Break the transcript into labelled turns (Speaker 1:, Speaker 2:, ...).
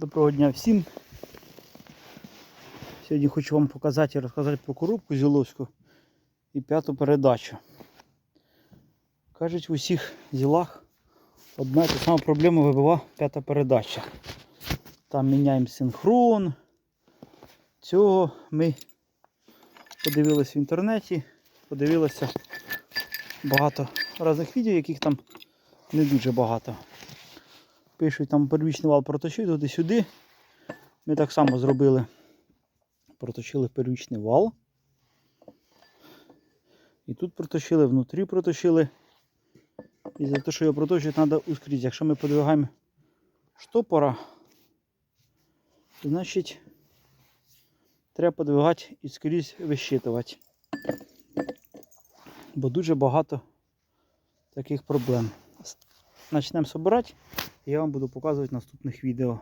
Speaker 1: Доброго дня всім. Сьогодні хочу вам показати і розказати про коробку зіловську і п'яту передачу. Кажуть, в усіх зілах одна та сама проблема вибива п'ята передача. Там міняємо синхрон. Цього ми подивилися в інтернеті, подивилися багато різних відео, яких там не дуже багато. Пишуть там первічний вал проточив туди-сюди. Ми так само зробили. Проточили первічний вал. І тут проточили, внутрі проточили. І за те, що його проточити, треба ускрізь. Якщо ми подвигаємо штопора, то значить треба подвигати і скрізь вищитувати. Бо дуже багато таких проблем. Почнемо збирати, я вам буду показувати в наступних відео.